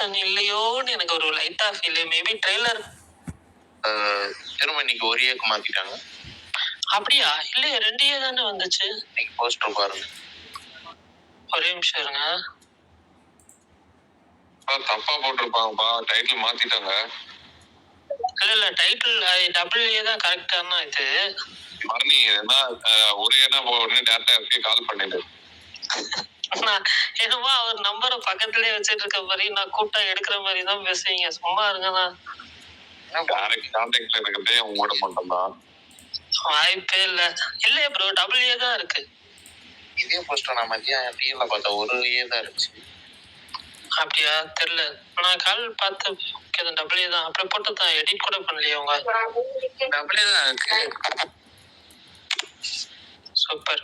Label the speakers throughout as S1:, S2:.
S1: கன்வின்ஷன் இல்லையோன்னு எனக்கு ஒரு லைட்டா ஃபீல் மேபி ட்ரெய்லர்
S2: திரும்ப இன்னைக்கு ஒரு ஏக்கு மாத்திட்டாங்க
S1: அப்படியா? இல்லையே ரெண்டு ஏ தானே வந்துச்சு.
S2: இன்னைக்கு போஸ்டர் பாருங்க.
S1: ஒரே நிமிஷம் இருங்க.
S3: தப்பா போட்டிருப்பாங்கப்பா. டைட்டில் மாத்திட்டாங்க.
S1: இல்ல இல்ல டைட்டில் டபுள் ஏ தான் கரெக்டானா இது.
S3: மரணி என்ன ஒரே என்ன உடனே டேரக்டா இருக்கே கால் பண்ணிடு
S1: நான் என்னமோ அவர் நம்பரை பக்கத்துலயே வச்சிட்டு இருக்க மாதிரி நான் கூட்டம் எடுக்கிற மாதிரி தான் பேசுவீங்க. சும்மா இருங்கண்ணா.
S3: கான்டாக்ட்ல இருக்கிறதே உங்களோட மட்டும்தான்.
S1: வாய்ப்பே இல்ல. இல்லையே ப்ரோ டபுள் ஏ தான் இருக்கு.
S2: இதே போஸ்டர் நான் மதியம் டிவில பார்த்தா ஒரு ஏ தான் இருந்துச்சு.
S1: அப்படியா? தெரியல. நான் கால் பார்த்து டபுள் ஏ தான். அப்படி போட்டு தான் எடிட் கூட பண்ணலையே அவங்க
S2: டபுளே தான் இருக்கு.
S1: சூப்பர்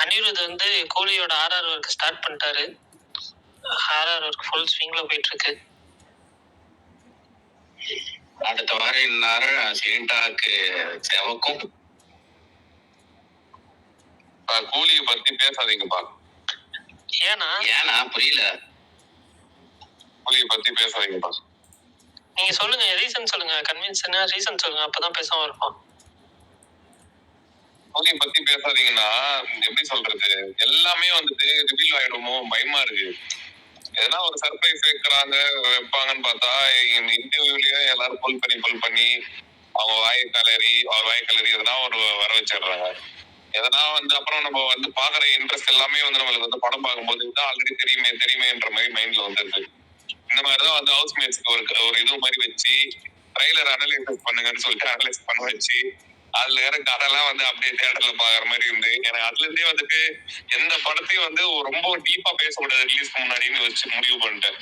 S1: அனிருத் வந்து கோலியோட ஆர்ஆர் ஒர்க் ஸ்டார்ட் பண்ணிட்டாரு. ஆர்ஆர் ஒர்க் ஃபுல் ஸ்விங்ல போயிட்டு இருக்கு
S2: அடுத்த வாரம் இந்நேரம் சீண்டாக்கு செவக்கும்
S3: கூலியை பத்தி பேசாதீங்கப்பா.
S1: ஏன்னா?
S2: ஏன்னா புரியல.
S3: கூலியை பத்தி பேசாதீங்கப்பா.
S1: நீங்க சொல்லுங்க ரீசன் சொல்லுங்க கன்வின்ஷனா ரீசன் சொல்லுங்க அப்பதான் பேசாம இருப்போம்.
S3: கூலியை பத்தி பேசாதீங்கன்னா எப்படி சொல்றது? எல்லாமே வந்துட்டு ரிவீல் ஆயிடுமோ? பயமா இருக்கு. எதனா ஒரு சர்ப்ரைஸ் வைக்கிறாங்க வைப்பாங்கன்னு பார்த்தா இன்டர்வியூலயே எல்லாரும் புல் பண்ணி புல் பண்ணி அவங்க வாய் கலரி அவர் வாய் கலரி எதனா ஒரு வர வச்சிடுறாங்க. எதனா வந்து அப்புறம் நம்ம வந்து பாக்குற இன்ட்ரெஸ்ட் எல்லாமே வந்து நம்மளுக்கு வந்து படம் பார்க்கும்போது இதுதான் ஆல்ரெடி தெரியுமே தெரியுமேன்ற மாதிரி மைண்ட்ல வந்துருது. இந்த மாதிரிதான் வந்து ஹவுஸ் மேட்ஸ்க்கு ஒரு ஒரு இது மாதிரி வச்சு ட்ரைலர் அனலைசஸ் பண்ணுங்கன்னு சொல்லிட்டு அனலைஸ் பண்ண வச்சு அதுல வேற கதைலாம் வந்து அப்படியே தேட்டர்ல பாக்குற மாதிரி இருந்து எனக்கு அதுல இருந்தே வந்துட்டு எந்த படத்தையும் வந்து ரொம்ப டீப்பா பேசக்கூடாது ரிலீஸ்க்கு முன்னாடின்னு வச்சு முடிவு பண்ணிட்டேன்.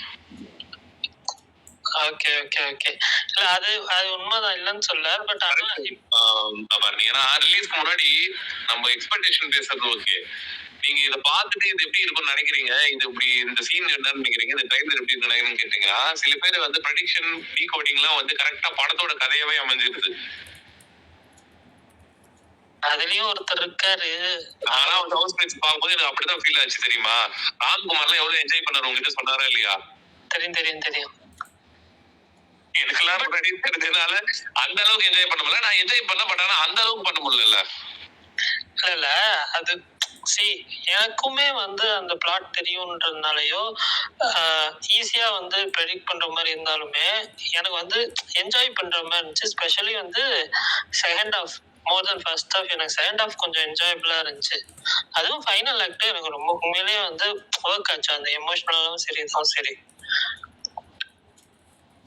S1: ஓகே ஓகே ஓகே இல்ல அது அது உண்மைதான் இல்லைன்னு சொல்ல பட் ஆனா
S3: ஏன்னா ரிலீஸ்க்கு முன்னாடி நம்ம எக்ஸ்பெக்டேஷன் பேசுறது ஓகே நீங்க இதை பார்த்துட்டு இது எப்படி இருக்கும்னு நினைக்கிறீங்க? இது இப்படி இந்த சீன் என்னன்னு நினைக்கிறீங்க? இந்த ட்ரைலர் எப்படி நினைக்கிறீங்கன்னு கேட்டீங்கன்னா சில பேர் வந்து ப்ரெடிக்ஷன் டீ கோடிங்லாம் வந்து கரெக்டா படத்தோட கதையவே அமைஞ்சிருது.
S1: அதுலயும் ஒருத்தர் இருக்காரு.
S3: ஆனா வந்து ஹவுஸ் மேட்ச் பார்க்கும்போது எனக்கு அப்படிதான் ஃபீல் ஆச்சு தெரியுமா? ராம்குமார்லாம் எவ்வளவு என்ஜாய் பண்ணாரு? உங்ககிட்ட சொன்னாரா இல்லையா?
S1: தெரியும் தெரியும் தெரியும்.
S3: எனக்கெல்லாம் முன்னாடி தெரிஞ்சதுனால அந்த அளவுக்கு என்ஜாய் பண்ண முடியல. நான் என்ஜாய் பண்ண பட் ஆனா அந்த அளவுக்கு பண்ண முடியல
S1: இல்ல அது சி எனக்குமே வந்து அந்த பிளாட் தெரியும்ன்றதுனாலயோ ஈஸியா வந்து ப்ரெடிக்ட் பண்ற மாதிரி இருந்தாலுமே எனக்கு வந்து என்ஜாய் பண்ற மாதிரி இருந்துச்சு. ஸ்பெஷலி வந்து second half more than first half எனக்கு செகண்ட் ஆஃப் கொஞ்சம் என்ஜாயபிளாக இருந்துச்சு. அதுவும் ஃபைனல் ஆக்ட் எனக்கு ரொம்ப உண்மையிலேயே வந்து ஒர்க் ஆச்சு. அந்த எமோஷனலும் சரி இதுவும் சரி.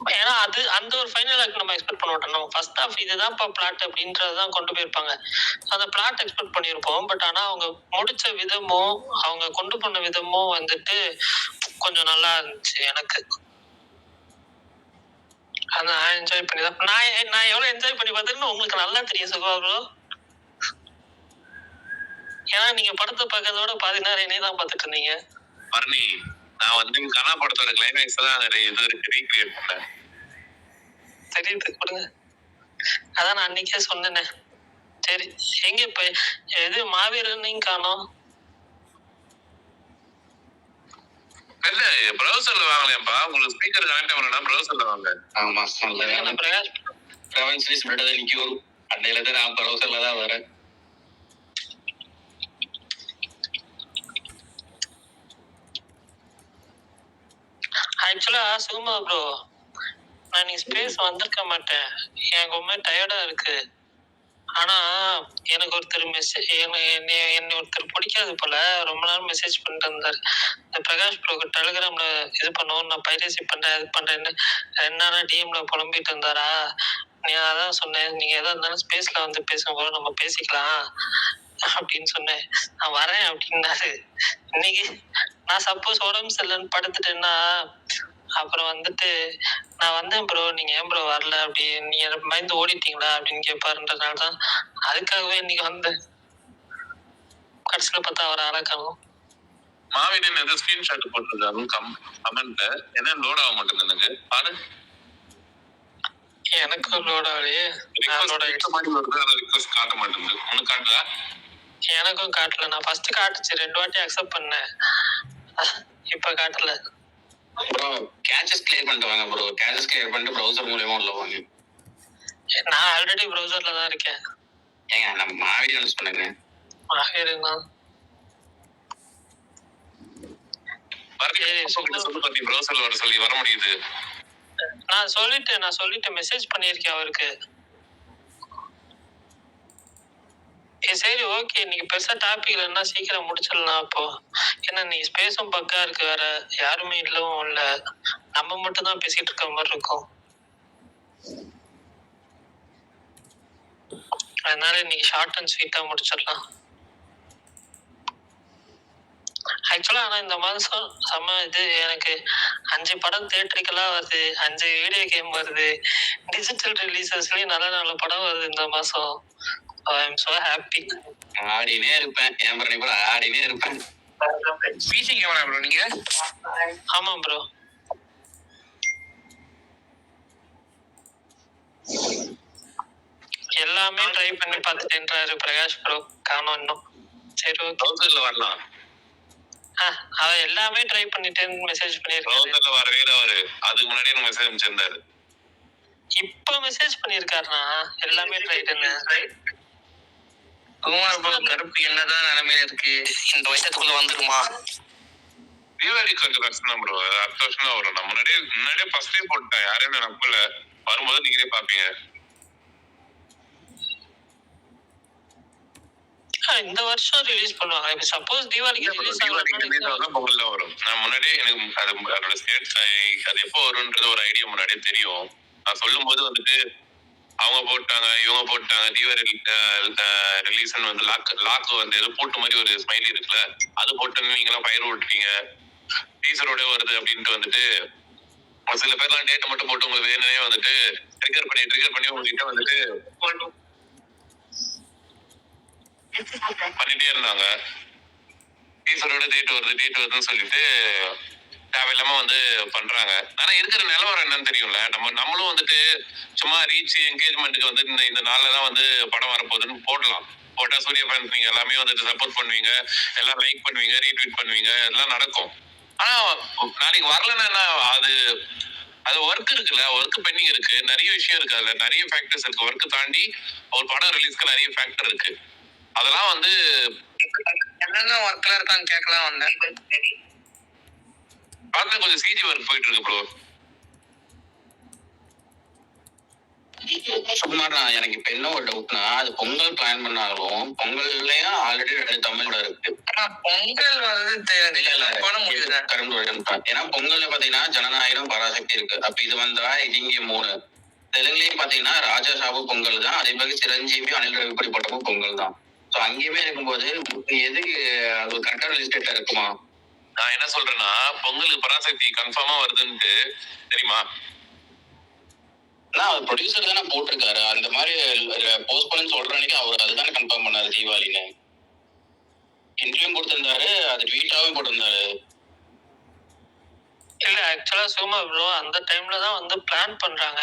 S1: ஏன்னா அது அந்த ஒரு ஃபைனல் ஆக்ட் நம்ம எக்ஸ்பெக்ட் பண்ண மாட்டோம். நம்ம ஃபர்ஸ்ட் ஆஃப் இதுதான் பிளாட் அப்படின்றதான் கொண்டு போயிருப்பாங்க. அந்த பிளாட் எக்ஸ்பெக்ட் பண்ணியிருப்போம். பட் ஆனா அவங்க முடிச்ச விதமும் அவங்க கொண்டு போன விதமும் வந்துட்டு கொஞ்சம் நல்லா இருந்துச்சு எனக்கு. அதை நான் என்ஜாய் பண்ணி தான் நான் நான் எவ்வளவு என்ஜாய் பண்ணி பார்த்தேன்னு உங்களுக்கு நல்லா தெரியும் சுபா ப்ரோ ஏன்னா நீங்க படத்தை பார்க்கறதோட பாதி நேரம் என்னைய தான் பார்த்துட்டு இருந்தீங்க.
S3: பரணி நான் வந்து கனா படத்தோட கிளைமேக்ஸ் தான் இது ரீக்ரியேட் பண்ணேன்.
S1: தெரியுது கொடுங்க. அதான் நான் அன்னைக்கே சொன்னேனே. சரி எங்க இப்ப எது மாவீரனையும் காணோம்.
S3: இல்ல ப்ரௌசர்ல வாங்கலையாப்பா. உங்களுக்கு ஸ்பீக்கர் கனெக்ட் பண்ணா ப்ரௌசர்ல வாங்க.
S2: ஆமா ட்ராவல் சீரிஸ் விட்டதை நிற்கும் அன்னையில இருந்து நான் ப்ரௌசர்ல தான் வரேன்.
S1: ஆக்சுவலா சுகுமா ப்ரோ நான் நீ ஸ்பேஸ் வந்திருக்க மாட்டேன். எனக்கு ரொம்ப டயர்டா இருக்கு. ஆனா எனக்கு ஒருத்தர் மெசேஜ் என்ன ஒருத்தர் பிடிக்காது போல ரொம்ப நாள் மெசேஜ் பண்ணிட்டு இருந்தார். இந்த பிரகாஷ் ப்ரோக்கு டெலிகிராம்ல இது பண்ணுவோம் நான் பைரசி பண்றேன் இது பண்றேன்னு ரெண்டு நாளா டிஎம்ல புலம்பிட்டு இருந்தாரா? நீ அதான் சொன்னேன் நீங்க எதா இருந்தாலும் ஸ்பேஸ்ல வந்து பேசும்போது நம்ம பேசிக்கலாம் அப்படின்னு சொன்னேன். நான் வரேன் அப்படின்னாரு. இன்னைக்கு நான் சப்போஸ் உடம்பு சரியில்லைன்னு படுத்துட்டேன்னா அப்புறம் வந்துட்டு நான் வந்தேன் ப்ரோ நீங்க ஏன் ப்ரோ வரல? அப்படி நீங்க பயந்து ஓடிட்டீங்களா? அப்படின்னு கேட்பாருன்றதுனால தான் அதுக்காகவே இன்னைக்கு வந்தேன். கடைசியில பார்த்தா அவர் ஆளாக்கணும்
S3: மாவீரன் ஏதோ ஸ்கிரீன்ஷாட் போட்டிருக்காரு கம் கமெண்ட்ல என்ன லோட் ஆக மாட்டேங்குது எனக்கு? பாரு.
S1: எனக்கு லோட் ஆகலையே.
S3: வருது அதை ரிக்வஸ்ட் காட்ட மாட்டேங்குது. உனக்கு காட்டுதா?
S1: எனக்கும் காட்டல. நான் ஃபர்ஸ்ட் காட்டுச்சு. ரெண்டு வாட்டி அக்செப்ட் பண்ணேன். இப்ப காட்டல.
S2: ப்ரோ கேச்சஸ் கிளியர் பண்ணிட்டு வாங்க ப்ரோ கேச்சஸ் கிளியர் பண்ணிட்டு ப்ரௌசர் மூலியமா உள்ள வாங்க.
S1: நான் ஆல்ரெடி ப்ரௌசர்ல தான் இருக்கேன்.
S2: ஏங்க நம்ம மாவீடியோ யூஸ் பண்ணுங்க
S3: சொல்லி வர முடியுது.
S1: நான் சொல்லிட்டேன் நான் சொல்லிட்டு மெசேஜ் பண்ணியிருக்கேன் அவருக்கு ஏ, சரி ஓகே. இன்னைக்கு பெருசா டாபிக் இல்லைன்னா சீக்கிரம் முடிச்சிடலாம் அப்போ. ஏன்னா நீ ஸ்பேஸும் பக்கா இருக்கு வேற. யாருமே இல்லவும் இல்ல. நம்ம மட்டும் தான் பேசிட்டு இருக்க மாதிரி இருக்கும். அதனால இன்னைக்கு ஷார்ட் அண்ட் ஸ்வீட்டா முடிச்சிடலாம். ஆக்சுவலா ஆனா இந்த மாதம் செம்ம இது. எனக்கு அஞ்சு படம் தேட்டருக்கெல்லாம் வருது. அஞ்சு வீடியோ கேம் வருது. டிஜிட்டல் ரிலீசஸ்லயும் நல்ல நல்ல படம் வருது இந்த மாசம். ஐ எம் சோ ஹாப்பி
S2: ஆடினே இருப்பேன். என் பண்ணி கூட ஆடினே இருப்பேன்.
S4: பிசி கேமரா ப்ரோ நீங்க?
S1: ஆமா ப்ரோ எல்லாமே ட்ரை பண்ணி பார்த்துட்டேன்றாரு பிரகாஷ் ப்ரோ காணோம் இன்னும். சரி ஓகே
S3: ப்ரௌசர்ல வரலாம்.
S1: அவன் எல்லாமே ட்ரை பண்ணிட்டேன்னு மெசேஜ் பண்ணியிருக்காரு.
S3: ப்ரௌசர்ல வரவே இல்ல அவரு அதுக்கு முன்னாடி எனக்கு மெசேஜ் அனுப்பிச்சிருந்தாரு.
S1: இப்ப மெசேஜ் பண்ணியிருக்காருண்ணா. எல்லாமே ட்ரைட்டுன்னு
S4: குமார் ப்ரோ கருப்பு என்னதான் நிலைமையில இருக்கு. இந்த வருஷத்துக்குள்ள வந்துருமா?
S3: தீபாவளி கொஞ்சம் கஷ்டம் ப்ரோ அடுத்த வருஷம் தான் வரும். நான் முன்னாடியே முன்னாடியே ஃபர்ஸ்டே போட்டேன். யாரையும் நான் நம்பல. வரும்போது நீங்களே பாப்பீங்க.
S1: இந்த வருஷம் ரிலீஸ் பண்ணுவாங்க. இப்ப சப்போஸ் தீபாவளிக்கு ரிலீஸ்
S3: பொங்கல் தான் வரும். நான் முன்னாடியே எனக்கு அது அதோட ஸ்டேட் அது எப்போ வரும்ன்றது ஒரு ஐடியா முன்னாடியே தெரியும். நான் சொல்லும் போது வந்துட்டு அவங்க போட்டாங்க இவங்க போட்டாங்க தீபாவளி ரிலீஸ்னு வந்து லாக் லாக் வந்து ஏதோ போட்டு மாதிரி ஒரு ஸ்மைலி இருக்குல்ல அது போட்டோன்னு நீங்க எல்லாம் பயிர் விட்டுறீங்க டீசரோட வருது அப்படின்ட்டு வந்துட்டு சில சில பேர்லாம் டேட்டை மட்டும் போட்டு உங்களுக்கு வேணும்னே வந்துட்டு ட்ரிகர் பண்ணி ட்ரிகர் பண்ணி உங்ககிட்ட வந்துட்டு பண்ணிட்டே இருந்தாங்க. டீசரோட டேட் வருது டேட் வருதுன்னு சொல்லிட்டு தேவையில்லாம வந்து பண்றாங்க. ஆனா இருக்கிற நிலவரம் என்னன்னு தெரியும்ல? நம்ம நம்மளும் வந்துட்டு சும்மா ரீச் என்கேஜ்மெண்ட்டுக்கு வந்து இந்த இந்த நாள்ல தான் வந்து படம் வரப்போகுதுன்னு போடலாம். போட்டா சூரிய ஃபேன்ஸ் நீங்க எல்லாமே வந்துட்டு சப்போர்ட் பண்ணுவீங்க. எல்லாம் லைக் பண்ணுவீங்க ரீட்வீட் பண்ணுவீங்க. எல்லாம் நடக்கும். ஆனா நாளைக்கு வரலன்னா அது அது ஒர்க் இருக்குல்ல? ஒர்க் பெண்டிங் இருக்கு. நிறைய விஷயம் இருக்கு அதுல. நிறைய ஃபேக்டர்ஸ் இருக்கு. ஒர்க் தாண்டி ஒரு படம் ரிலீஸ்க்கு நிறைய ஃபேக்டர் இருக்கு. அதெல்லாம் வந்து
S4: என்னென்ன ஒர்க்ல இருக்கான்னு கேட்கலாம் வந்தேன்.
S3: பார்த்து கொஞ்சம் சிஜி ஒர்க் போயிட்டு இருக்கு ப்ரோ
S2: நான் எனக்கு இப்ப என்ன ஒரு டவுட்னா அது பொங்கல் பிளான் பண்ணாலும் பொங்கல்லயும் ஆல்ரெடி ரெண்டு தமிழோட இருக்கு.
S4: பொங்கல் வந்து
S2: கரண்ட் வருஷன் ஏன்னா பொங்கல்ல பாத்தீங்கன்னா ஜனநாயகம் பராசக்தி இருக்கு. அப்ப இது வந்தா இங்க மூணு. தெலுங்குலயும் பாத்தீங்கன்னா ராஜா சாபு பொங்கல் தான். அதே மாதிரி சிரஞ்சீவி அனில் போட்டமும் பொங்கல் தான். சோ அங்கேயுமே இருக்கும்போது எதுக்கு அது கரெக்டான லிஸ்டேட்ல இருக்குமா?
S3: நான் என்ன சொல்றேன்னா பொங்கலுக்கு பராசக்தி கன்ஃபார்மா வருதுன்ட்டு தெரியுமா?
S2: ஆனா அவர் ப்ரொடியூசர் தானே போட்டிருக்காரு. அந்த மாதிரி போஸ்ட் பண்ணு சொல்ற அன்னைக்கு அவர் அதுதானே கன்ஃபார்ம் பண்ணாரு தீபாவளின்னு. இன்டர்வியூ கொடுத்திருந்தாரு அது ட்வீட்டாவும் போட்டிருந்தாரு.
S1: இல்ல ஆக்சுவலா சும்மா ப்ரோ அந்த டைம்ல தான் வந்து பிளான் பண்றாங்க.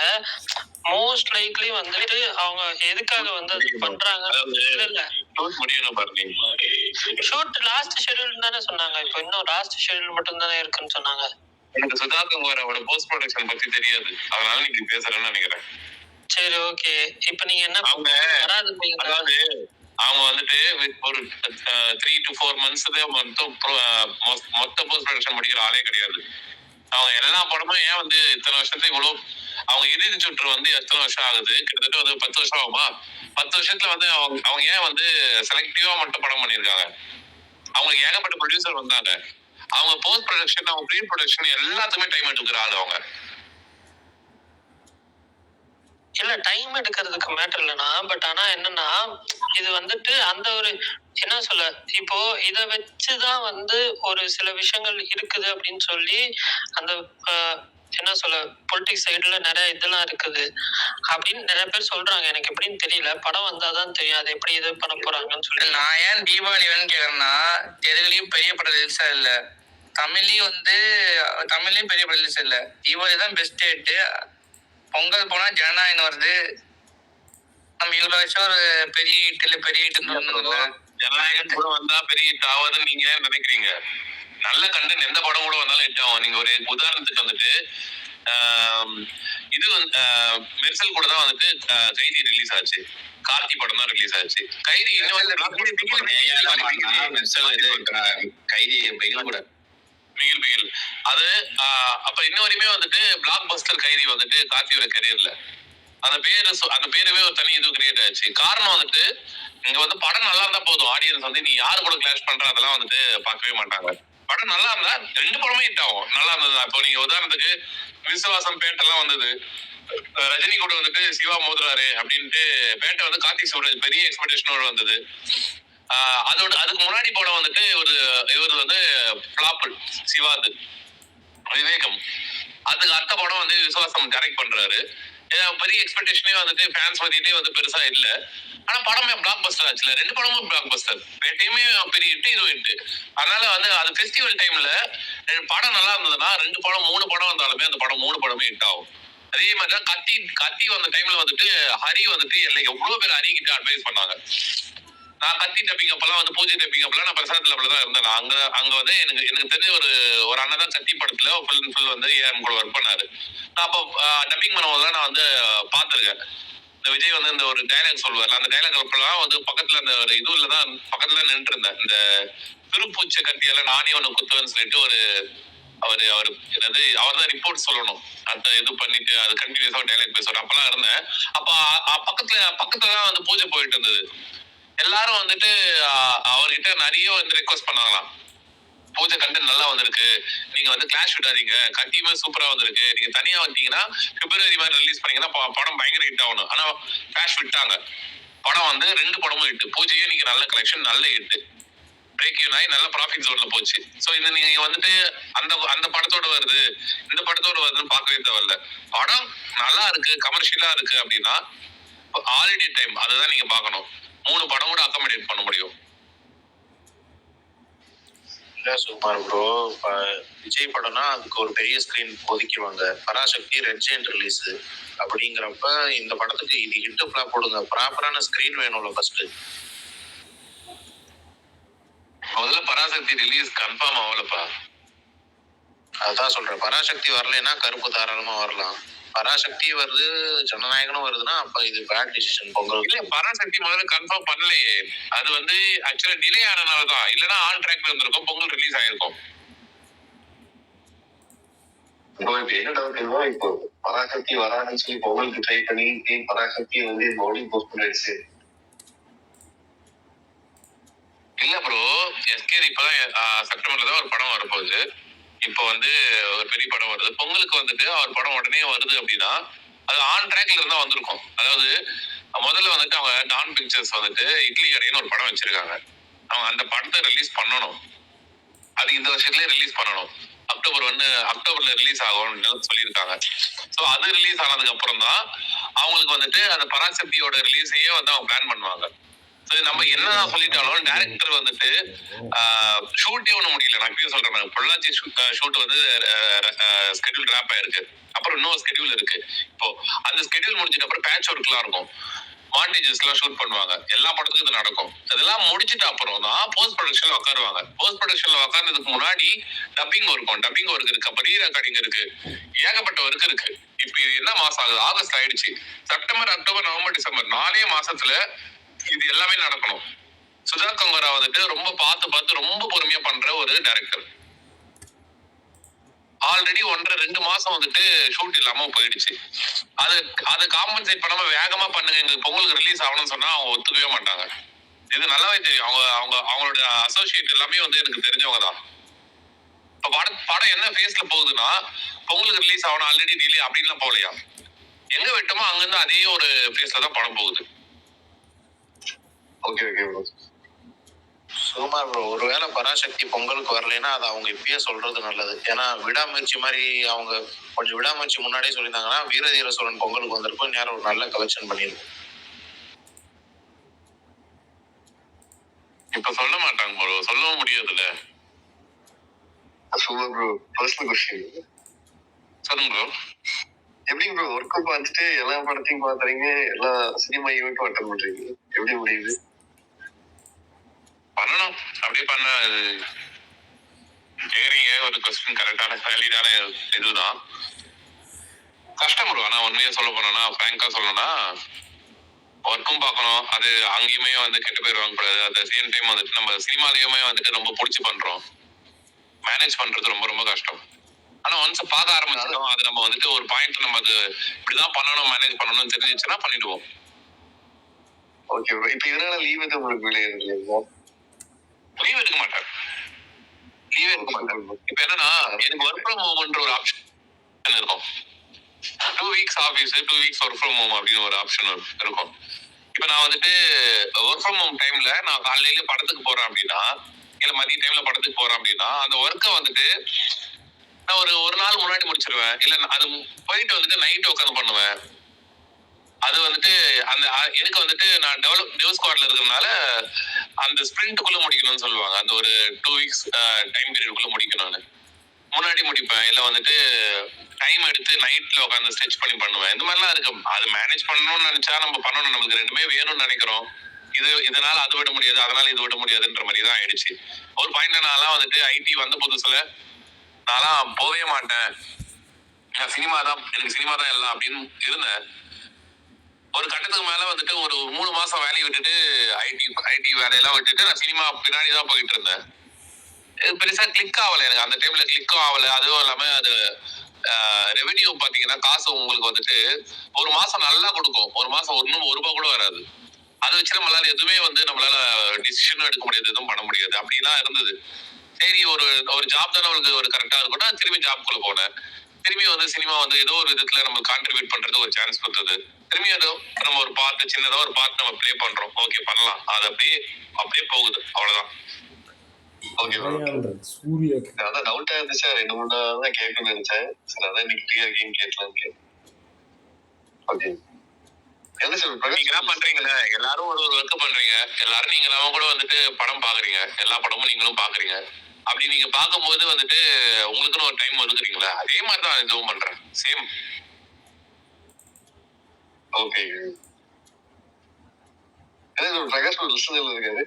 S1: மோஸ்ட் லைக்லி வந்துட்டு அவங்க எதுக்காக வந்து அது பண்றாங்க? இல்ல இல்ல.
S3: ஷூட்
S1: லாஸ்ட் ஷெட்யூல் தானே சொன்னாங்க. இப்போ இன்னும் லாஸ்ட் ஷெட்யூல் மட்டும் தானே இருக்குன்னு சொன்னாங்க.
S3: எனக்கு சுதா குமார் அவரோட போஸ்ட் ப்ரொடக்ஷன் பத்தி தெரியாது. அதனால நீங்க பேசுறேன்னு நினைக்கிறேன்.
S1: சரி ஓகே இப்போ நீங்க என்ன
S3: அதாவது அவங்க வந்துட்டு ஒரு த்ரீ டு ஃபோர் மந்த்ஸ் மொத்தம் மொத்த போஸ்ட் ப்ரொடக்ஷன் முடிக்கிற ஆளே கிடையாது. அவங்க எல்லா படமும் ஏன் வந்து இத்தனை வருஷத்துல இவ்வளவு அவங்க இறுதி சுற்று வந்து எத்தனை வருஷம் ஆகுது? கிட்டத்தட்ட வந்து பத்து வருஷம் ஆகுமா? பத்து வருஷத்துல வந்து அவங்க அவங்க ஏன் வந்து செலக்டிவா மட்டும் படம் பண்ணியிருக்காங்க? அவங்களுக்கு ஏகப்பட்ட ப்ரொடியூசர் வந்தாங்க. அவங்க போஸ்ட் ப்ரொடக்ஷன் அவங்க ப்ரீ ப்ரொடக்ஷன் எல்லாத்துக்குமே டைம் எடுக்கிற ஆள் அவங்க.
S1: இல்ல டைம் எடுக்கிறதுக்கு மேட்டர் இல்லைனா பட் ஆனா என்னன்னா இது வந்துட்டு அந்த ஒரு என்ன சொல்ல இப்போ இத வச்சுதான் வந்து ஒரு சில விஷயங்கள் இருக்குது அப்படின்னு சொல்லி அந்த என்ன சொல்ல பொலிட்டிக்ஸ் சைடுல நிறைய இதெல்லாம் இருக்குது. அப்படின்னு நிறைய பேர் சொல்றாங்க. எனக்கு எப்படின்னு தெரியல. படம் வந்தாதான் தெரியும். அது எப்படி இது பண்ண போறாங்கன்னு சொல்லி.
S4: நான் ஏன் தீபாவளி வேணும்னு கேக்குறேன்னா தெலுங்குலயும் பெரிய படம் ரிலீஸா இல்ல தமிழ்லயும் வந்து தமிழ்லயும் பெரிய படம் ரிலீஸ் இல்ல தீபாவளி தான் பெஸ்ட் டேட்டு பொங்கல் போனா ஜனநாயகம் வருது. நம்ம இவ்வளவு வருஷம் ஒரு பெரிய ஹிட் இல்ல பெரிய ஹிட்னு
S3: ஜனநாயகம் கூட வந்தா பெரிய hit ஆகாதுன்னு நீங்க நினைக்கிறீங்க? நல்ல கண்டென்ட் எந்த படம் கூட வந்தாலும் ஹிட் ஆகும். நீங்க ஒரு உதாரணத்துக்கு வந்துட்டு இது வந்து மெர்சல் கூட தான் வந்துட்டு கைதி ரிலீஸ் ஆச்சு. கார்த்தி படம் தான் ரிலீஸ் ஆச்சு. கைதி
S2: கைதி கூட.
S3: மிகில் மிகில் அது அப்ப இன்ன வரையுமே வந்துட்டு பிளாக் பஸ்டர் கைதி வந்துட்டு கார்த்தியோட கரியர்ல அந்த பேரு அந்த பேருவே ஒரு தனி இது கிரியேட் ஆயிடுச்சு காரணம் வந்துட்டு இங்க வந்து படம் நல்லா இருந்தா போதும். ஆடியன்ஸ் வந்து நீ யாரு கூட கிளாஷ் பண்ற அதெல்லாம் வந்துட்டு பார்க்கவே மாட்டாங்க. படம் நல்லா இருந்தா ரெண்டு படமே ஹிட் ஆகும். நல்லா இருந்தது இப்போ நீங்க உதாரணத்துக்கு விசுவாசம் பேட்டெல்லாம் வந்தது. ரஜினி கூட வந்துட்டு சிவா மோதுறாரு அப்படின்ட்டு பேட்டை வந்து கார்த்திக் சுப்ராஜ் பெரிய எக்ஸ்பெக்டேஷனோட வந்தது. அதோட அதுக்கு முன்னாடி படம் வந்துட்டு ஒரு இவர் வந்து ஃபிளாப் சிவாது. விவேகம். அதுக்கு அடுத்த படம் வந்து விசுவாசம் கரெக்ட் பண்றாரு. பெரிய எக்ஸ்பெக்டேஷனே வந்துட்டு ஃபேன்ஸ் மத்தியிலே வந்து பெருசா இல்ல. ஆனா படமே பிளாக் பஸ்டர் ஆச்சுல. ரெண்டு படமும் பிளாக் பஸ்டர் ரெண்டையுமே பெரிய ஹிட் இது ஹிட் அதனால வந்து அது ஃபெஸ்டிவல் டைம்ல படம் நல்லா இருந்ததுன்னா ரெண்டு படம் மூணு படம் வந்தாலுமே அந்த படம் மூணு படமே ஹிட் ஆகும். அதே மாதிரி தான் கத்தி கத்தி வந்த டைம்ல வந்துட்டு ஹரி வந்துட்டு எல்லாம் எவ்வளவு பேர் ஹரி கிட்ட அட்வைஸ் பண்ணாங்க. நான் கத்தி டப்பிங் அப்பெல்லாம் வந்து பூஜை டப்பிங் அப்பெல்லாம் நான் பிரசாத் லெவலில் தான் இருந்தேன் அங்க அங்க வந்து எனக்கு எனக்கு தெரிஞ்ச ஒரு ஒரு அண்ணன் தான் கத்தி படத்துல ஃபுல் அண்ட் ஃபுல் வந்து ஏஎம் கூட ஒர்க் பண்ணாரு. நான் அப்போ டப்பிங் பண்ணும்போது நான் வந்து பார்த்துருக்கேன். இந்த விஜய் வந்து இந்த ஒரு டைலாக் சொல்லுவார் அந்த டைலாக் அப்பெல்லாம் வந்து பக்கத்துல அந்த ஒரு இதுல தான் பக்கத்துல நின்று இருந்தேன் இந்த திருப்பூச்சை கத்தியால நானே ஒன்று குத்துவேன்னு சொல்லிட்டு ஒரு அவரு அவர் என்னது அவர் தான் ரிப்போர்ட் சொல்லணும். அந்த இது பண்ணிட்டு அது கண்டினியூஸா டைலாக் பேசுவார். அப்பெல்லாம் இருந்தேன். அப்ப அ- பக்கத்துல பக்கத்துல தான் வந்து பூஜை போயிட்டு இருந்தது. எல்லாரும் வந்துட்டு அவர்கிட்ட நிறைய வந்து ரெக்வஸ்ட் பண்ணாங்களாம். பூஜை கண்டென்ட் நல்லா வந்திருக்கு. நீங்க வந்து கிளாஷ் விடாதீங்க கட்டியுமே சூப்பரா வந்திருக்கு. நீங்க தனியா வந்தீங்கன்னா பிப்ரவரி மாதிரி ரிலீஸ் பண்ணீங்கன்னா படம் பயங்கர ஹிட் ஆகணும். ஆனா கிளாஷ் விட்டாங்க. படம் வந்து ரெண்டு படமும் ஹிட் பூஜையே நீங்க நல்ல கலெக்ஷன் நல்ல ஹிட் பிரேக் யூன் ஆகி நல்ல ப்ராஃபிட் ஜோன்ல போச்சு. சோ இந்த நீங்க வந்துட்டு அந்த அந்த படத்தோட வருது. இந்த படத்தோட வருதுன்னு பார்க்கவே தேவையில்ல. படம் நல்லா இருக்கு கமர்ஷியலா இருக்கு அப்படின்னா ஹாலிடே டைம் அதுதான் நீங்க பார்க்கணும். மூணு படம் கூட அக்காமடேட் பண்ண முடியும்
S5: சுகுமார் ப்ரோ விஜய் படம்னா அதுக்கு ஒரு பெரிய ஸ்கிரீன் ஒதுக்கிடுவாங்க. பராசக்தி ரெட் ஜெயின் ரிலீஸ் அப்படிங்கிறப்ப இந்த படத்துக்கு இது ஹிட் ஃபிளாப் போடுங்க. ப்ராப்பரான ஸ்கிரீன் வேணும்ல ஃபர்ஸ்ட்
S3: முதல்ல பராசக்தி ரிலீஸ் கன்ஃபார்ம் ஆகலப்பா.
S5: அதான் சொல்றேன். பராசக்தி வரலைன்னா கருப்பு தாராளமா வரலாம். பராசக்தி வருது ஜனநாயகனும் வருதுன்னா அப்ப இது பேட் டிசிஷன் பொங்கல்.
S3: இல்ல பராசக்தி முதல்ல கன்ஃபார்ம் பண்ணலையே. அது வந்து ஆக்சுவலா டிலே ஆனனால தான். இல்லைன்னா ஆன் ட்ராக்ல இருந்திருக்கும் பொங்கல் ரிலீஸ் ஆயிருக்கும்.
S6: என்ன டவுட்னா இப்போ பராசக்தி வராதுன்னு சொல்லி பொங்கலுக்கு ட்ரை பண்ணி பராசக்தி வந்து பவுலிங் போஸ்ட் பண்ணிடுச்சு
S3: இல்ல ப்ரோ எஸ்கே இப்பதான் செப்டம்பர்ல தான் ஒரு படம் வரப்போகுது. இப்போ வந்து ஒரு பெரிய படம் வருது. பொங்கலுக்கு வந்துட்டு அவர் படம் உடனே வருது அப்படின்னா அது ஆன் ட்ராக்ல இருந்தா வந்திருக்கும். அதாவது முதல்ல வந்துட்டு அவங்க டான் பிக்சர்ஸ் வந்துட்டு இட்லி கடைன்னு ஒரு படம் வச்சிருக்காங்க. அவங்க அந்த படத்தை ரிலீஸ் பண்ணணும். அது இந்த வருஷத்துலயே ரிலீஸ் பண்ணணும். அக்டோபர் வந்து அக்டோபர்ல ரிலீஸ் ஆகும்னு சொல்லியிருக்காங்க. ஸோ அது ரிலீஸ் ஆனதுக்கு அப்புறம் தான் அவங்களுக்கு வந்துட்டு அந்த பராசக்தியோட ரிலீஸையே வந்து அவங்க பிளான் பண்ணுவாங்க. நம்ம என்னதான் சொல்லிட்டாலும் டேரக்டர் வந்துட்டு ஷூட்டே ஒண்ணு முடியல. நான் இப்பயும் சொல்றேன் பொள்ளாச்சி ஷூட் வந்து ஸ்கெடியூல் டிராப் ஆயிருக்கு. அப்புறம் இன்னொரு ஸ்கெடியூல் இருக்கு. இப்போ அந்த ஸ்கெடியூல் முடிச்சிட்ட அப்புறம் பேட்ச் ஒர்க்லாம் இருக்கும். மாண்டேஜஸ் எல்லாம் ஷூட் பண்ணுவாங்க. எல்லா படத்துக்கும் இது நடக்கும். இதெல்லாம் முடிச்சிட்டு அப்புறம் தான் போஸ்ட் ப்ரொடக்ஷன்ல உட்காருவாங்க போஸ்ட் ப்ரொடக்ஷன்ல உட்கார்ந்ததுக்கு முன்னாடி டப்பிங் இருக்கும் டப்பிங் ஒர்க் இருக்கு. அப்ப ரீ ரெக்கார்டிங் இருக்கு. ஏகப்பட்ட ஒர்க் இருக்கு. இப்ப இது என்ன மாசம் ஆகுது? ஆகஸ்ட் ஆயிடுச்சு. செப்டம்பர் அக்டோபர் நவம்பர் டிசம்பர் நாலே மாசத்துல இது எல்லாமே நடக்கணும். சுதா கங்கரா வந்துட்டு ரொம்ப பார்த்து பார்த்து ரொம்ப பொறுமையா பண்ற ஒரு டைரக்டர் ஆல்ரெடி ஒன்றரை ரெண்டு மாசம் வந்துட்டு ஷூட் இல்லாம போயிடுச்சு. அது அதை காம்பன்சேட் பண்ணாம வேகமா பண்ணுங்க. எங்களுக்கு பொங்கலுக்கு ரிலீஸ் ஆகணும்னு சொன்னா அவங்க ஒத்துக்கவே மாட்டாங்க. இது நல்லாவே தெரியும். அவங்க அவங்க அவங்களோட அசோசியேட் எல்லாமே வந்து எனக்கு தெரிஞ்சவங்க தான். இப்ப படம் படம் என்ன ஃபேஸ்ல போகுதுன்னா பொங்கலுக்கு ரிலீஸ் ஆகணும் ஆல்ரெடி டிலே அப்படின்லாம் போகலையா? எங்க விட்டோமோ அங்கிருந்து அதே ஒரு ஃபேஸ்ல தான் படம் போகுது.
S6: Okay okay bro
S5: Sukumar bro ஒருவேளை பராசக்தி பொங்கலுக்கு வரலைன்னா அதை அவங்க இப்பயே சொல்றது நல்லது. ஏன்னா விடாமுயற்சி மாதிரி அவங்க கொஞ்சம் விடாமுயற்சி முன்னாடியே சொல்லியிருந்தாங்கன்னா வீரதீர சோழன் பொங்கலுக்கு வந்திருக்கும். நேரம் ஒரு நல்ல கலெக்ஷன் பண்ணியிருக்கும்
S3: இப்ப சொல்ல மாட்டாங்க ப்ரோ சொல்லவும் முடியாதுல்ல.
S6: சூப்பர் ப்ரோ பர்சனல் கொஸ்டின்
S3: சொல்லுங்க ப்ரோ
S6: எப்படி ப்ரோ ஒர்க்கு பார்த்துட்டு எல்லா படத்தையும் பாத்துறீங்க எல்லா சினிமா ஈவெண்ட்டும் அட்டன் பண்றீங்க? எப்படி முடியுது?
S3: பண்ணணும். அப்படியே பண்ண கேக்குறீங்க ஒரு கொஸ்டின் கரெக்டான வேலிடான இதுதான். கஷ்டம் ப்ரோ ஆனா உண்மையா சொல்ல போனோம்னா ஃப்ராங்கா சொல்லணும்னா ஒர்க்கும் பார்க்கணும். அது அங்கேயுமே வந்து கெட்டு பேர் வாங்கக்கூடாது அட் சேம் டைம் வந்துட்டு நம்ம சினிமாலயுமே வந்துட்டு ரொம்ப பிடிச்சி பண்றோம். மேனேஜ் பண்றது ரொம்ப ரொம்ப கஷ்டம். ஆனா ஒன்ஸ் பார்க்க ஆரம்பிச்சிட்டோம் அது நம்ம வந்துட்டு ஒரு பாயிண்ட் நம்ம அது இப்படிதான் பண்ணணும் மேனேஜ் பண்ணணும்னு தெரிஞ்சிச்சுன்னா பண்ணிடுவோம்.
S6: ஓகே இப்போ இதனால லீவ் எதுவும் உங்களுக்கு விளையாடுறீங்களா
S3: லீவ் எடுக்க மாட்டேன் லீவ் எடுக்க மாட்டேன் இப்ப என்னன்னா எனக்கு ஒர்க் ஃப்ரம் ஹோம்ன்ற ஒரு ஆப்ஷன் இருக்கும். Two weeks office two weeks work from home அப்படின்னு ஒரு ஆப்ஷன் இருக்கும். இப்ப நான் வந்துட்டு ஒர்க் ஃப்ரம் ஹோம் டைம்ல நான் காலையில படத்துக்கு போறேன் அப்படின்னா இல்ல மதிய டைம்ல படத்துக்கு போறேன் அப்படின்னா அந்த ஒர்க்கை வந்துட்டு நான் ஒரு ஒரு நாள் முன்னாடி முடிச்சிருவேன். இல்ல நான் அது போயிட்டு வந்துட்டு நைட் உட்காந்து பண்ணுவேன். அது வந்துட்டு அந்த எனக்கு வந்துட்டு நான் டெவலப் நியூஸ் ஸ்குவாட்ல இருக்கிறதுனால அந்த ஸ்பிரிண்ட்டுக்குள்ள முடிக்கணும்னு சொல்லுவாங்க. அந்த ஒரு டூ வீக்ஸ் டைம் பீரியடுக்குள்ள முடிக்கணும்னு முன்னாடி முடிப்பேன். இல்லை வந்துட்டு டைம் எடுத்து நைட்ல உட்காந்து ஸ்ட்ரெச் பண்ணி பண்ணுவேன். இந்த மாதிரிலாம் இருக்கு. அது மேனேஜ் பண்ணணும்னு நினைச்சா நம்ம பண்ணணும். நம்மளுக்கு ரெண்டுமே வேணும்னு நினைக்கிறோம். இது இதனால அது விட முடியாது. அதனால இது விட முடியாதுன்ற மாதிரி தான் ஆயிடுச்சு. ஒரு பாயிண்ட்ல நான்லாம் வந்துட்டு ஐடி வந்த புதுசுல நான்லாம் போகவே மாட்டேன். நான் சினிமா தான் எனக்கு சினிமா தான் எல்லாம் அப்படின்னு இருந்தேன். ஒரு கட்டத்துக்கு மேல வந்துட்டு ஒரு மூணு மாசம் வேலையை விட்டுட்டு ஐடி ஐடி வேலையெல்லாம் விட்டுட்டு நான் சினிமா பின்னாடி தான் போயிட்டு இருந்தேன். பெருசா கிளிக் ஆகல எனக்கு. அந்த டைம்ல கிளிக்கும் ஆகல. அதுவும் இல்லாம அது ரெவென்யூ பாத்தீங்கன்னா காசு உங்களுக்கு வந்துட்டு ஒரு மாசம் நல்லா கொடுக்கும். ஒரு மாசம் ஒன்னும் ஒரு ரூபாய் கூட வராது. அதை வச்சு நம்மளால எதுவுமே வந்து நம்மளால டிசிஷனும் எடுக்க முடியாது எதுவும் பண்ண முடியாது. அப்படிலாம் இருந்தது. சரி ஒரு ஒரு ஜாப் தானே உங்களுக்கு ஒரு கரெக்டா இருக்கும்னா திரும்பி ஜாப்குள்ள போனேன். திரும்பி வந்து சினிமா வந்து ஏதோ ஒரு விதத்துல நம்ம கான்ட்ரிபியூட் பண்றது ஒரு சான்ஸ் கொடுத்தது. திரும்பி ஏதோ நம்ம ஒரு பார்ட் சின்னதா ஒரு பார்ட் நம்ம ப்ளே பண்றோம். ஓகே பண்ணலாம். அது அப்படியே அப்படியே போகுது. அவ்வளவுதான்.
S6: ஓகே ப்ரோ
S7: சூர்யாக்கு.
S6: அதான் டவுட்டா இருந்துச்சு. ரெண்டு மூணு நாள் தான் கேட்கணும்னு நினைச்சேன். சரி அதான் இன்னைக்கு ஃப்ரீயா இருக்கீங்க கேட்கலாம் ஓகே என்ன
S3: என்ன பண்றீங்கல்ல எல்லாரும் ஒரு ஒரு ஒர்க் பண்றீங்க. எல்லாரும் நீங்க எல்லாமே கூட வந்துட்டு படம் பாக்குறீங்க. எல்லா படமும் நீங்களும் பாக்குறீங்க. அப்படி நீங்க பார்க்கும்போது வந்துட்டு உங்களுக்குன்னு ஒரு டைம் ஒதுக்குறீங்களா அதே மாதிரி தான் இதுவும் பண்றேன். சேம்
S6: ஓகே பிரகாஷ் ஒரு இருக்காரு?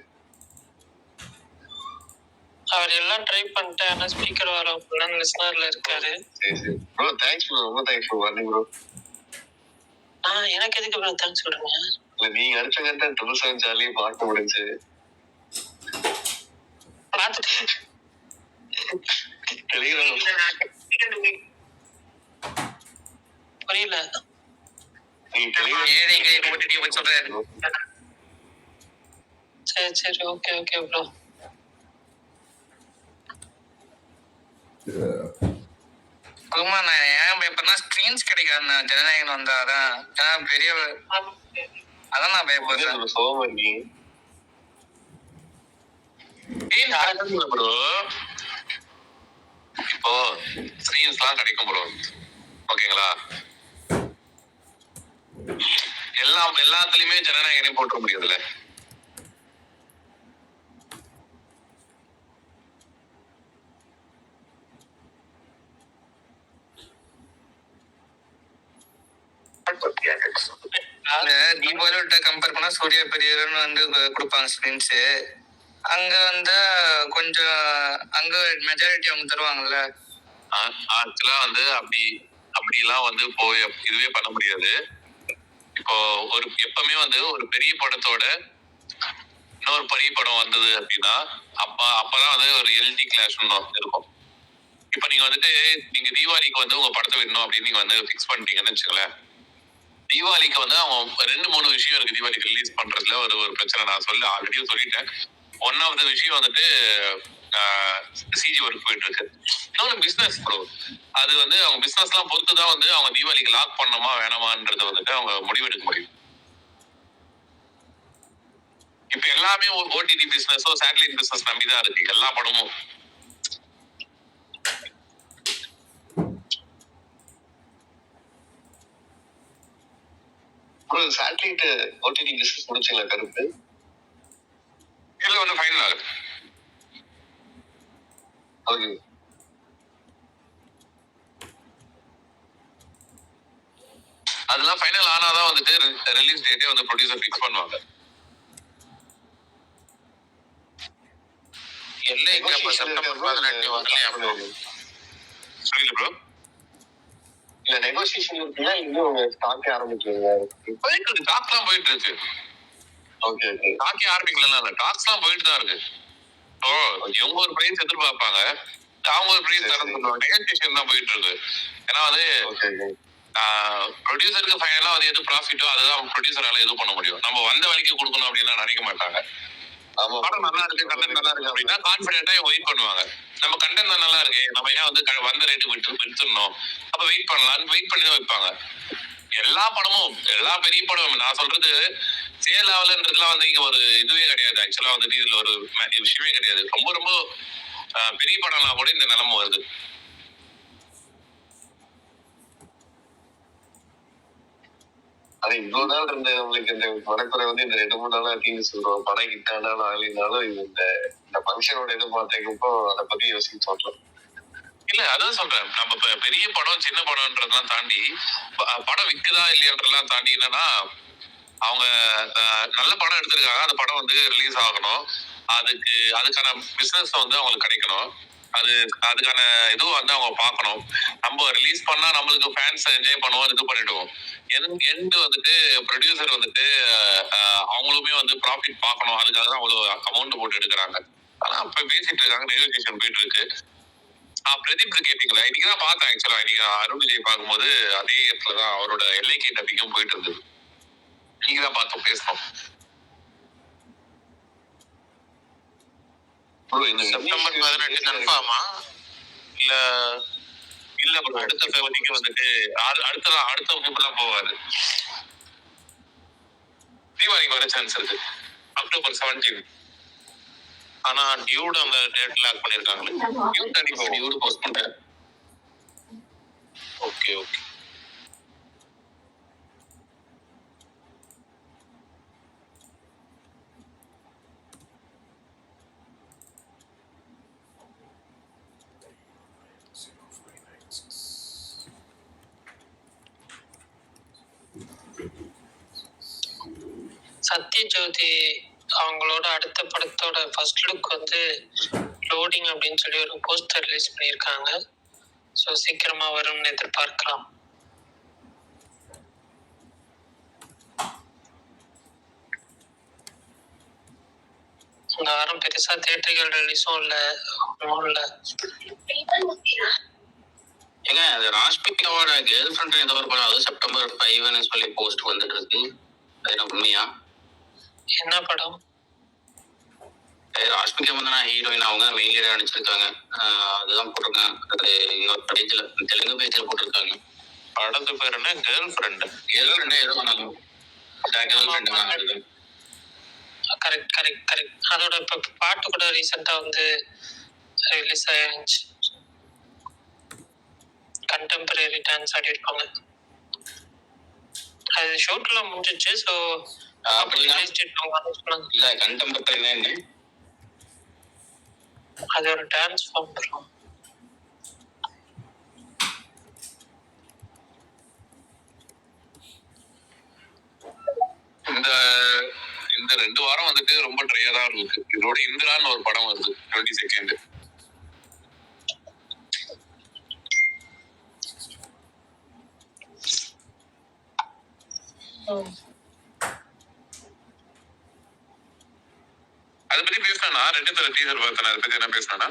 S1: அவர் எல்லாம் ட்ரை பண்ணிட்டேன். ஆனா ஸ்பீக்கர் வர லிஸ்னர்ல இருக்காரு.
S6: ப்ரோ தேங்க்ஸ் ப்ரோ ரொம்ப தேங்க்ஸ் ப்ரோ வரணும் ப்ரோ
S1: ஆ எனக்கு எதுக்கு ப்ரோ தேங்க்ஸ் சொல்றீங்க?
S6: இல்ல நீங்க அடிச்ச கண்டென்ட் ட்ரிபிள் செவன் பார்க்க முடிஞ்சு.
S1: பார்த்துட்டு புரியல.
S6: நீங்க டெலிகிராம்
S4: ஏழைகளை ஓட்டிட்டு போய் சொல்றாரு
S1: சரி சரி ஓகே ஓகே ப்ரோ
S4: குருமா நான் ஏன் பயப்படுறேன்னா ஸ்கிரீன்ஸ் கிடைக்காது ஜனநாயகன் வந்தா அதான். ஏன்னா பெரிய அதான் நான் பயப்படுறேன்.
S3: ப்ரோ இப்போ ஸ்க்ரீன்ஸ்லாம் கிடைக்கும் ப்ரோ ஓகேங்களா? எல்லா எல்லாத்துலயுமே ஜனநாயகனே போட்டுற முடியாதுல்ல?
S4: நீ போல கம்பேர் பண்ணா சூர்யா பெரியவர்னு வந்து கொடுப்பாங்க ஸ்கிரீன்ஸ் அங்க வந்து கொஞ்சம் அங்க மெஜாரிட்டி அவங்க தருவாங்கல்ல?
S3: ஆக்சுவலா வந்து அப்படி அப்படிலாம் வந்து போய் இதுவே பண்ண முடியாது. இப்போ ஒரு எப்பவுமே வந்து ஒரு பெரிய படத்தோட இன்னொரு பெரிய படம் வந்தது அப்படின்னா அப்ப அப்பதான் வந்து ஒரு எல்டி கிளாஷ் இருக்கும். இப்ப நீங்க வந்துட்டு நீங்க தீபாவளிக்கு வந்து உங்க படத்தை விடணும் அப்படின்னு நீங்க வந்து பிக்ஸ் பண்ணிட்டீங்கன்னு வச்சுங்களேன் தீபாவளிக்கு வந்து அவன் ரெண்டு மூணு விஷயம் இருக்கு தீபாவளிக்கு ரிலீஸ் பண்றதுல. ஒரு ஒரு பிரச்சனை நான் சொல்லி ஆல்ரெடியும் சொல்லிட்டேன். ஒன் ஆஃப் த விஷயம் வந்துட்டு சிஜி ஒர்க் போயிட்டு இருக்கு. இன்னொன்று பிஸ்னஸ் ப்ரோ அது வந்து அவங்க பிசினஸ் பொறுத்து தான் வந்து அவங்க தீபாவளிக்கு லாக் பண்ணணுமா வேணாமான்றது வந்துட்டு அவங்க முடிவெடுக்க முடியும். இப்ப எல்லாமே ஓடிடி பிசினஸோ சேட்டலைட் பிசினஸ் நம்பி தான் இருக்கு. எல்லா படமும்.
S6: சேட்டலைட் ஓடிடி பிசினஸ் முடிச்சுங்களா கருப்பு?
S3: இல்ல வந்து ஃபைனல் ஆகுது
S6: ஓகே
S3: அதெல்லாம் ஃபைனல் ஆனாதான் வந்துட்டு ரிலீஸ் டேட்டே வந்து ப்ரொடியூசர் ஃபிக்ஸ் பண்ணுவாங்க.
S5: எல்லைக்கு அப்ப செப்டம்பர் பதினெட்டு வரலையா bro?
S3: புரியல ப்ரோ
S6: இல்ல நெகோசியேஷன் இருக்குன்னா இன்னும் ஸ்டாக்கே ஆரம்பிக்கல
S3: போயிட்டு இருக்கு டாக்ஸ்லாம் போயிட்டு இருக்கு.
S6: ஓகே ஓகே
S3: இல்ல டாக்ஸ்லாம் போயிட்டு தான் இருக்கு. ஓ இவங்க ஒரு பிரைஸ் எதிர்பார்ப்பாங்க. அவங்க ஒரு பிரைஸ் சொல்லுவாங்க நெகோசியேஷன் தான் போயிட்டு இருக்கு. ஏன்னா வந்து ப்ரொடியூசருக்கு ஃபைனலா வந்து எது ப்ராஃபிட்டோ அதுதான் ப்ரொடியூசரால எது பண்ண முடியும். நம்ம வந்த வழிக்கு கொடுக்கணும் அப்படின்னு நினைக்க மாட்டாங்க. படம் நல்லா இருக்கு கண்டென்ட் நல்லா இருக்கு அப்படின்னா கான்பிடென்ட்டா வெயிட் பண்ணுவாங்க. நம்ம கண்டென்ட் நல்லா இருக்கு. நம்ம ஏன் வந்து வந்த ரேட்டு விட்டு வித்துடணும்? அப்ப வெயிட் பண்ணலாம்னு வெயிட் பண்ணி தான் வைப்பாங்க. எல்லா படமும் எல்லா பெரிய படமும். நான் சொல்றது சேல் லெவல்ன்றதுலாம் வந்து இங்க ஒரு இதுவே கிடையாது. ஆக்சுவலா வந்துட்டு இதுல ஒரு விஷயமே கிடையாது. ரொம்ப ரொம்ப பெரிய படம்லாம் கூட இந்த நிலைமை வருது.
S6: அது இவ்வளவு நாள் இருந்த நம்மளுக்கு இந்த படக்குறை வந்து இந்த ரெண்டு மூணு நாளா தீங்கு சொல்றோம். படம் ஹிட் ஆனாலும் ஆகலினாலும் இந்த இந்த ஃபங்க்ஷனோட இது பார்த்தப்போ அதை பத்தி யோசிக்க சொல்றோம்
S3: இல்ல அதான் சொல்றேன். நம்ம இப்ப பெரிய படம் சின்ன படம்ன்றதெல்லாம் தாண்டி படம் விக்குதா இல்லையான்றதெல்லாம் தாண்டி என்னன்னா அவங்க நல்ல படம் எடுத்திருக்காங்க. அந்த படம் வந்து ரிலீஸ் ஆகணும். அதுக்கு அதுக்கான பிசினஸ் வந்து அவங்களுக்கு கிடைக்கணும். அது அதுக்கான இதுவும் வந்து அவங்க பார்க்கணும். நம்ம ரிலீஸ் பண்ணா நம்மளுக்கு ஃபேன்ஸ் என்ஜாய் பண்ணுவோம் இது பண்ணிடுவோம். எண்டு வந்துட்டு ப்ரொடியூசர் வந்துட்டு அவங்களுமே வந்து ப்ராஃபிட் பார்க்கணும். அதுக்காக தான் அவ்வளோ அமௌண்ட் போட்டு எடுக்கிறாங்க. ஆனா இப்ப பேசிட்டு இருக்காங்க நெகோசியேஷன் போயிட்டு இருக்கு. ஆ, பிரதீப் கேட்டீங்களா? இன்னைக்கு தான் பார்த்தேன் ஆக்சுவலா இன்னைக்கு அருண் விஜய் பார்க்கும்போது அதே இடத்துல தான் அவரோட எல்லைக்கு டப்பிக்கும் போயிட்டு இருந்தது. இன்னைக்கு தான் பார்த்தோம் பேசணும்.
S6: ப்ரோ இந்த
S5: செப்டம்பர் பதினெட்டு கன்ஃபார்மா இல்ல
S3: இல்ல bro, அடுத்த ஃபெவலிக்கு வந்துட்டு அடு- அடுத்த அடுத்த வகுப்பு தான் போவாரு. தீபாவளிக்கு வர சான்ஸ் இருக்கு. அக்டோபர் செவன்டீன்
S5: ஆனா டியூட் அந்த டேட் லாக் பண்ணிருக்காங்களே.
S3: யூத் கண்டிப்பா டியூடு போஸ்ட் பண்ணிட்டேன்
S5: ஓகே ஓகே
S1: சத்யஜோதி அவங்களோட அடுத்த படத்தோட ஃபர்ஸ்ட் லுக் வந்து லோடிங் அப்படின்னு சொல்லி ஒரு போஸ்டர் ரிலீஸ் பண்ணியிருக்காங்க. ஸோ சீக்கிரமா வரும்னு எதிர்பார்க்கலாம். இந்த வாரம் பெருசா தேட்டர்கள் ரிலீஸும் இல்லை ஒன்றும் இல்லை.
S2: ஏங்க அது ராஷ்மிகாவோட கேர்ள் ஃப்ரெண்ட் ஏதோ ஒரு படம் அது செப்டம்பர் ஃபைவ்னு சொல்லி போஸ்ட் வந்துட்டு இருக்கு. அது என்ன உண்மையா?
S1: என்ன படம்?
S2: ராஷ்மிகா வந்து நான் ஹீரோயின் அவங்க மெயின் லீடர் நடிச்சிருக்காங்க. அதுதான் போட்டிருக்கேன் அது இன்னொரு பேஜ்ல தெலுங்கு பேஜ்ல போட்டிருக்காங்க.
S5: படத்து பேர் என்ன? கேர்ள் ஃப்ரெண்ட்
S2: கேர்ள் ஃப்ரெண்ட் ஏதோ சொன்னாங்க கேர்ள் ஃப்ரெண்ட் தான் அது
S1: கரெக்ட் கரெக்ட் கரெக்ட் அதோட இப்போ பாட்டு கூட ரீசெண்டாக வந்து ரிலீஸ் ஆயிருந்துச்சு. கண்டெம்பரரி டான்ஸ் ஆடிருப்பாங்க அது ஷூட்லாம் முடிஞ்சிச்சு ஸோ
S2: அப்படின்னா
S1: சொன்னாங்க
S2: இல்ல கண்டெம்பரரினா என்ன?
S1: அது ஒரு டான்ஸ் ஃபார்ம் வரும்
S3: இந்த இந்த ரெண்டு வாரம் வந்துட்டு ரொம்ப ட்ரையா தான் இருக்கு இதோட இந்திரான்னு ஒரு படம் வருது டுவெண்ட்டி செகண்ட் அதை பத்தி பேசினா ரெண்டு தர டீசர் பார்த்தேன் அதை பத்தி என்ன பேசினா